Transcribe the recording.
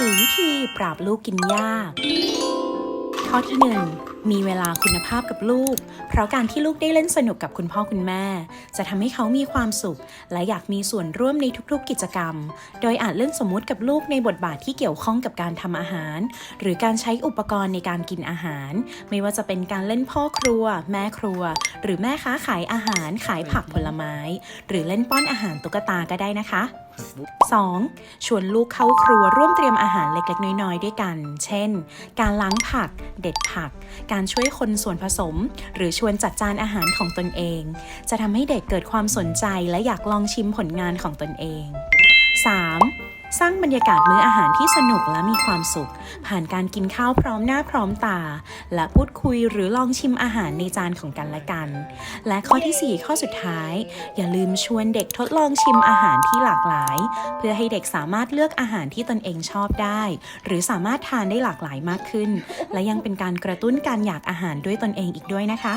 4 วิธีปราบลูกกินยาก ข้อที่ 1 มีเวลาคุณภาพกับลูก เพราะการที่ลูกได้เล่นสนุกกับคุณพ่อคุณแม่ จะทำให้เขามีความสุข และอยากมีส่วนร่วมในทุกๆกิจกรรม โดยอาจเล่นสมมุติกับลูกในบทบาทที่เกี่ยวข้องกับการทำอาหาร หรือการใช้อุปกรณ์ในการกินอาหาร ไม่ว่าจะเป็นการเล่นพ่อครัว แม่ครัว หรือแม่ค้าขายอาหารขายผักผลไม้ หรือเล่นป้อนอาหารตุ๊กตาก็ได้นะคะ 2. ชวนลูกเข้าครัวร่วมเตรียมอาหารเล็กๆ น้อยๆ ด้วยกัน เช่น การล้างผัก เด็ดผัก การช่วยคนส่วนผสม หรือชวนจัดจานอาหารของตนเอง จะทำให้เด็กเกิดความสนใจและอยากลองชิมผลงานของตนเอง 3. สร้างบรรยากาศมื้ออาหารที่สนุกและมีความสุข ผ่านการกินข้าวพร้อมหน้าพร้อมตา และพูดคุยหรือลองชิมอาหารในจานของกันและกัน และข้อทีสี่ 4 ข้อสุดท้าย อย่าลืมชวนเด็กทดลองชิมอาหารที่หลากหลาย เพื่อให้เด็กสามารถเลือกอาหารที่ตนเองชอบได้ หรือสามารถทานได้หลากหลายมากขึ้น และยังเป็นการกระตุ้นการอยากอาหารด้วยตนเองอีกด้วยนะคะ